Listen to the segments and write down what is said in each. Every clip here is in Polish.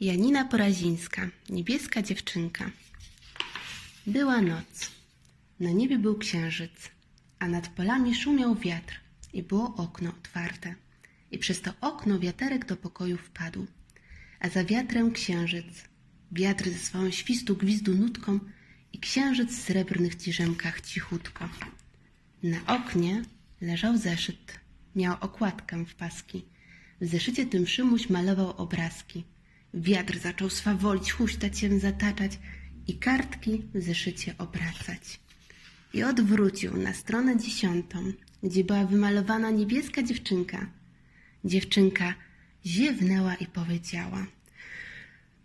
Janina Porazińska, niebieska dziewczynka. Była noc. Na niebie był księżyc, a nad polami szumiał wiatr i było okno otwarte. I przez to okno wiaterek do pokoju wpadł, a za wiatrem księżyc. Wiatr ze swoją świstu gwizdu nutką i księżyc w srebrnych ciżemkach cichutko. Na oknie leżał zeszyt. Miał okładkę w paski. W zeszycie tym Szymuś malował obrazki. Wiatr zaczął swawolić, huśtać się, zataczać i kartki w zeszycie obracać. I odwrócił na stronę dziesiątą, gdzie była wymalowana niebieska dziewczynka. Dziewczynka ziewnęła i powiedziała –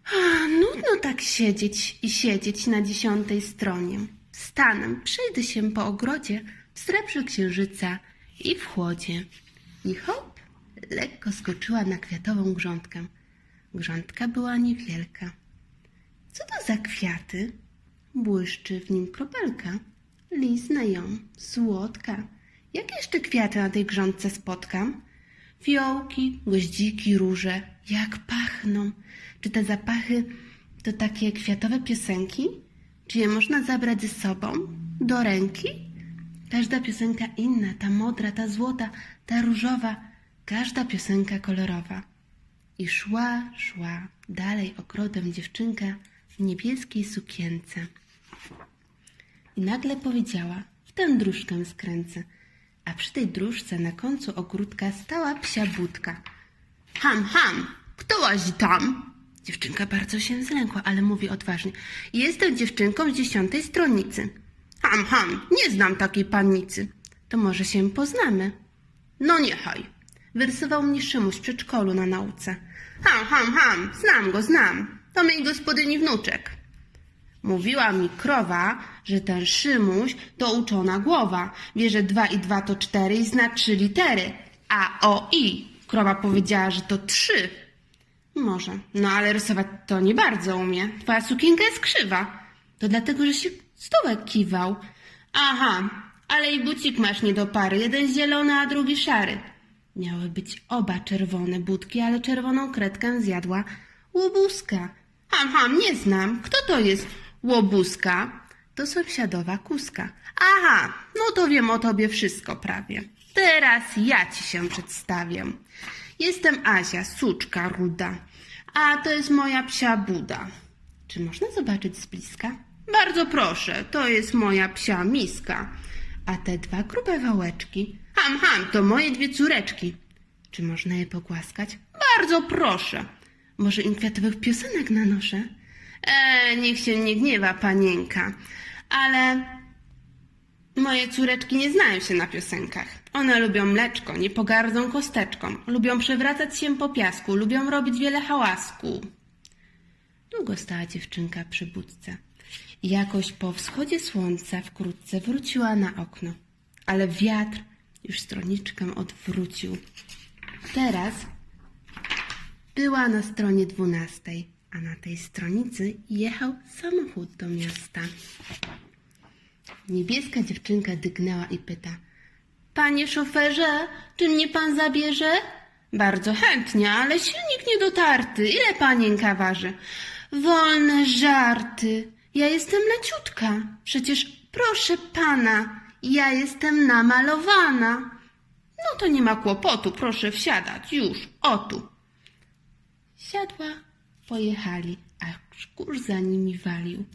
a, nudno tak siedzieć i siedzieć na dziesiątej stronie. Wstanę, przejdę się po ogrodzie w srebrze księżyca i w chłodzie. I hop, lekko skoczyła na kwiatową grządkę. Grządka była niewielka. Co to za kwiaty? Błyszczy w nim kropelka. Liznę ją, słodka. Jakie jeszcze kwiaty na tej grządce spotkam? Fiołki, goździki, róże. Jak pachną. Czy te zapachy to takie kwiatowe piosenki? Czy je można zabrać ze sobą? Do ręki? Każda piosenka inna, ta modra, ta złota, ta różowa, każda piosenka kolorowa. I szła, szła dalej ogrodem dziewczynka w niebieskiej sukience. I nagle powiedziała, w tę dróżkę skręcę. A przy tej dróżce na końcu ogródka stała psia budka. Ham, ham, kto łazi tam? Dziewczynka bardzo się zlękła, ale mówi odważnie. Jestem dziewczynką z dziesiątej stronnicy. Ham, ham, nie znam takiej pannicy. To może się poznamy. No niechaj. Wyrysował mnie Szymuś przedszkolu na nauce. Ham, ham, ham, znam go, znam. To mej gospodyni wnuczek. Mówiła mi krowa, że ten Szymuś to uczona głowa. Wie, że dwa i dwa to cztery i zna trzy litery. A o i. Krowa powiedziała, że to trzy. Może. No ale rysować to nie bardzo umie. Twoja sukienka jest krzywa. To dlatego, że się stołek kiwał. Aha, ale i bucik masz nie do pary. Jeden zielony, a drugi szary. Miały być oba czerwone budki, ale czerwoną kredkę zjadła łobuska. Ham, ham, nie znam. Kto to jest łobuska? To sąsiadowa kuska. Aha, no to wiem o tobie wszystko prawie. Teraz ja ci się przedstawię. Jestem Azia, suczka ruda, a to jest moja psia Buda. Czy można zobaczyć z bliska? Bardzo proszę, to jest moja psia miska. A te dwa grube wałeczki? Ham, ham, to moje dwie córeczki. Czy można je pogłaskać? Bardzo proszę. Może im kwiatowych piosenek nanoszę? E, niech się nie gniewa panienka, ale moje córeczki nie znają się na piosenkach. One lubią mleczko, nie pogardzą kosteczką, lubią przewracać się po piasku, lubią robić wiele hałasku. Długo stała dziewczynka przy budce. Jakoś po wschodzie słońca wkrótce wróciła na okno. Ale wiatr już stroniczkę odwrócił. Teraz była na stronie dwunastej, a na tej stronicy jechał samochód do miasta. Niebieska dziewczynka dygnęła i pyta: Panie szoferze, czy mnie pan zabierze? Bardzo chętnie, ale silnik niedotarty. Ile panienka waży? Wolne żarty. Ja jestem leciutka. Przecież proszę pana, ja jestem namalowana. No to nie ma kłopotu, proszę wsiadać. Już, o tu. Siadła, pojechali, a kurz za nimi walił.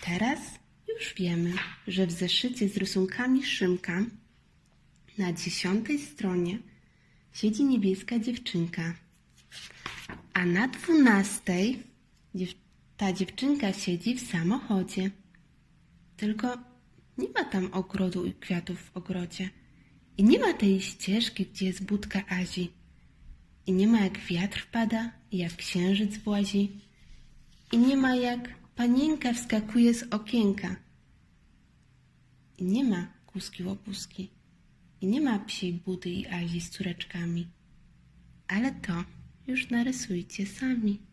Teraz już wiemy, że w zeszycie z rysunkami Szymka na dziesiątej stronie siedzi niebieska dziewczynka, a na dwunastej ta dziewczynka siedzi w samochodzie. Tylko nie ma tam ogrodu i kwiatów w ogrodzie. I nie ma tej ścieżki, gdzie jest budka Azi. I nie ma jak wiatr wpada i jak księżyc włazi. I nie ma jak panienka wskakuje z okienka. I nie ma kuski łobuski. I nie ma psiej budy i Azi z córeczkami. Ale to już narysujcie sami.